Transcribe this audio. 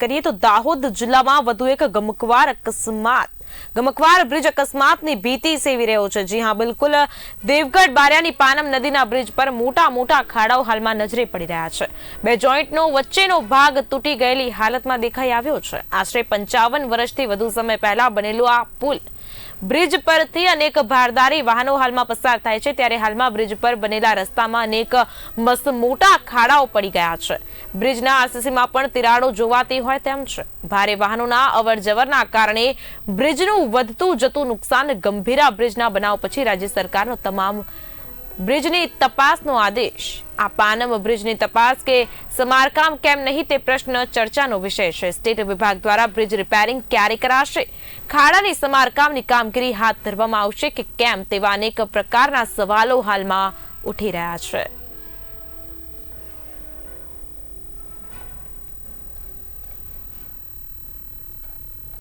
કરીએ તો દાહોદ જિલ્લામાં વધુ એક ગમકવાર અકસ્માત. ગમકવાર બ્રિજ અકસ્માતની ભીતિ સેવી રહ્યો છે. જી હા, બિલકુલ. દેવગઢ બારિયાની પાનમ નદીના બ્રિજ પર મોટા મોટા ખાડાઓ હાલમાં નજરે પડી રહ્યા છે. બે જોઈન્ટનો વચ્ચેનો ભાગ તૂટી ગયેલી હાલતમાં દેખાઈ આવ્યો છે. આશરે પંચાવન વર્ષથી વધુ સમય પહેલા બનેલો આ પુલ બ્રિજ પરથી અનેક ભારદારી વાહનો હાલમાં પસાર થાય છે. ત્યારે હાલમાં બ્રિજ પર બનેલા રસ્તામાં અનેક મસ્ત મોટા ખાડાઓ પડી ગયા છે. બ્રિજના આરસીસીમાં પણ તિરાડો જોવાતી હોય તેમ છે. ભારે વાહનોના અવરજવરના કારણે બ્રિજનું વધતું જતું નુકસાન ગંભીરા બ્રિજના બનાવ પછી રાજ્ય સરકારનો તમામ બ્રિજની તપાસનો આદેશ. આ પાનમ બ્રિજની તપાસ કે સમારકામ કેમ નહીં તે પ્રશ્ન ચર્ચાનો વિષય છે. સ્ટેટ વિભાગ દ્વારા બ્રિજ રિપેરિંગ ક્યારે કરાશે? ખાડાની સમારકામની કામગીરી હાથ ધરવામાં આવશે કે કેમ? તેવા અનેક પ્રકારના સવાલો હાલમાં ઉઠી રહ્યા છે.